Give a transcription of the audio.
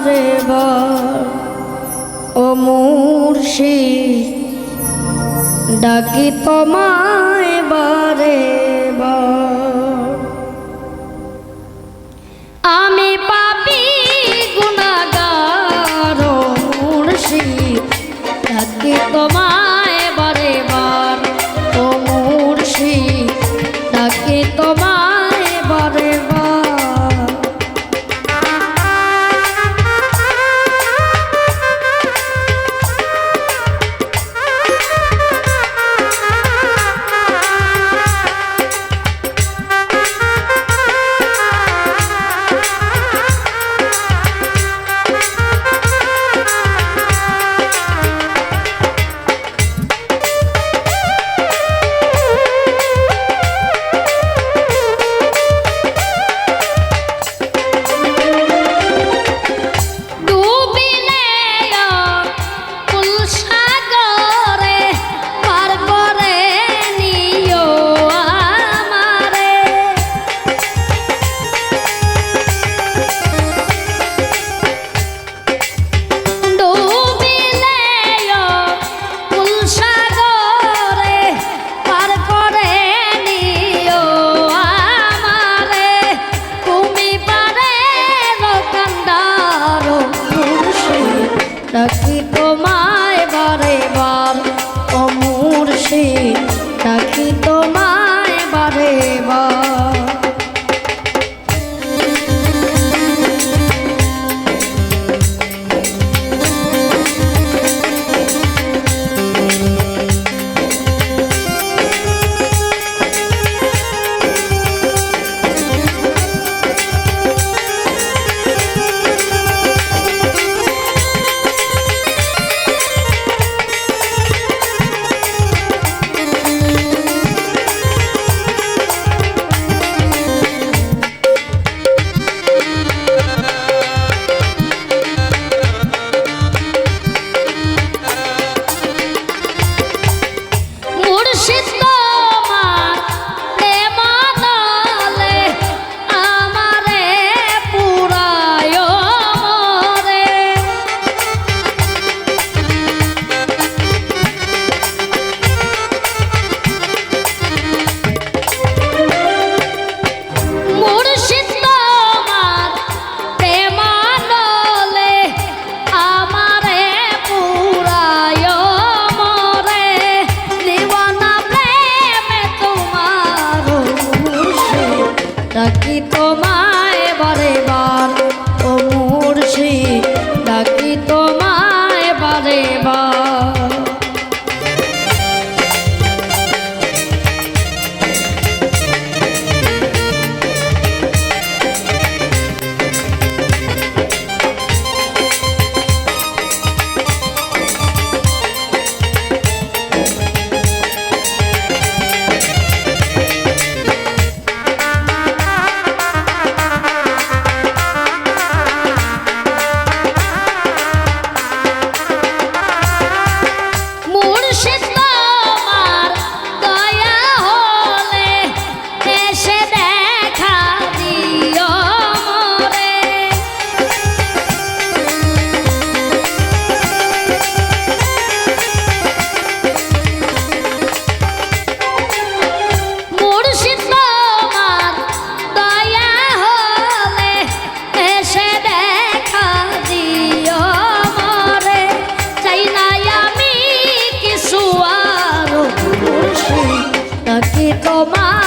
আমারে ও মুর্শি ডাকি তোমায় বারে আমি পাপি গুণাগার মুর্শি ডাকি তোমায় বারে বার ও মুর্শি ডাকি তোমায় তাকে তোমায় বাজে বা তোমার